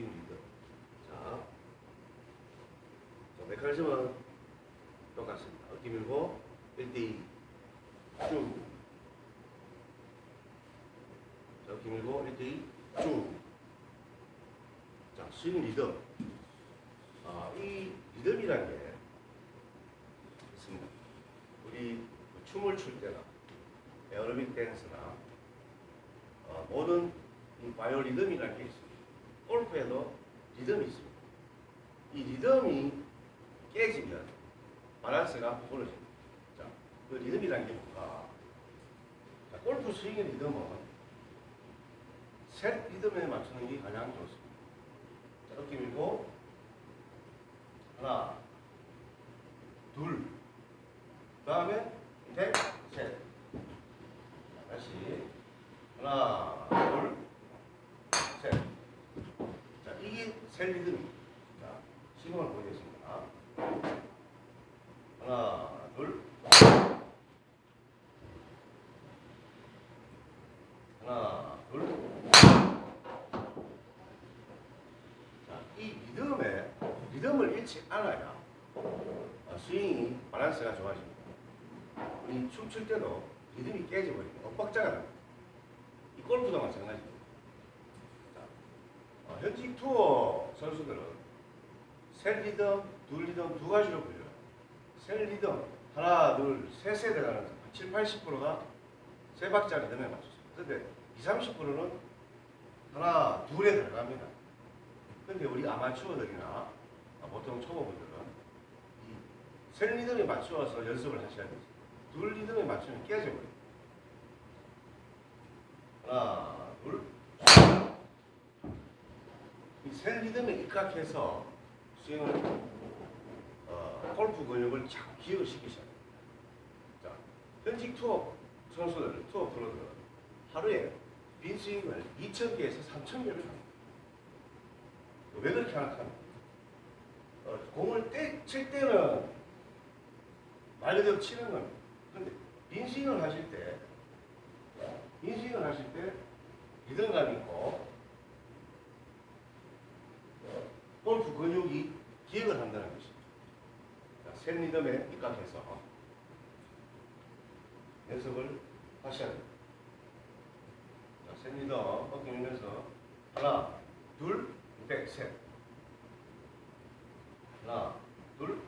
리더. 자, 자 메커니즘은 똑같습니다. 어깨 밀고 1대2 쭉. 자, 어깨 밀고 1대2 쭉. 자, 스윙 리더. 아, 이 리듬이라는 게 있습니다. 우리 뭐 춤을 출 때나 에어로빅 댄스나 어, 모든 이 바이오 리듬이라는 게 있습니다. 골프에도 리듬이 있습니다. 이 리듬이 깨지면 밸런스가 무너집니다. 자, 그 리듬이라는 게 뭔가? 자, 골프 스윙의 리듬은 셋 리듬에 맞추는 게 가장 좋습니다. 자, 어깨 밀고 하나, 둘, 그 다음에 넷, 셋. 자, 다시 하나, 둘, 셋. 자, 이게 셀 리듬입니다. 자, 시범을 보여드리겠습니다. 하나, 둘, 하나, 둘. 자, 이 리듬에 리듬을 잃지 않아야 어, 스윙이 밸런스가 좋아집니다. 우리 춤출 때도 리듬이 깨져버리면 엇박자가 납니다. 이 골프도 마찬가지입니다. 현직 투어 선수들은 셀 리듬, 둘 리듬 두 가지로 불려요. 셀 리듬 하나, 둘, 세 세대 가는 7, 80%가 세 박자 리듬에 맞췄습니다. 근데 20, 30%는 하나, 둘에 들어갑니다. 근데 우리 아마추어들이나 아, 보통 초보분들은 이셀 리듬에 맞추어서 연습을 하셔야 돼요. 둘 리듬에 맞추면 깨져버려요. 하나, 둘. 이 셀 리듬에 입각해서 스윙을 어, 골프 근육을 자꾸 기억을 시키셔야. 자, 현직 투어 선수들, 투어 프로들은 하루에 빈 스윙을 2,000개에서 3,000개를 합니다. 왜 그렇게 하나 어, 공을 때, 칠 때는 말 그대로 치는 겁니다. 근데 빈 스윙을 하실 때, 빈 스윙을 하실 때 리듬감 있고 골프 근육이 기억을 한다는 것입니다. 자, 셋 리듬에 입각해서 연습을 하셔야 됩니다. 자, 셋 리듬 어깨 밀면서 하나, 둘, 백, 셋. 하나, 둘,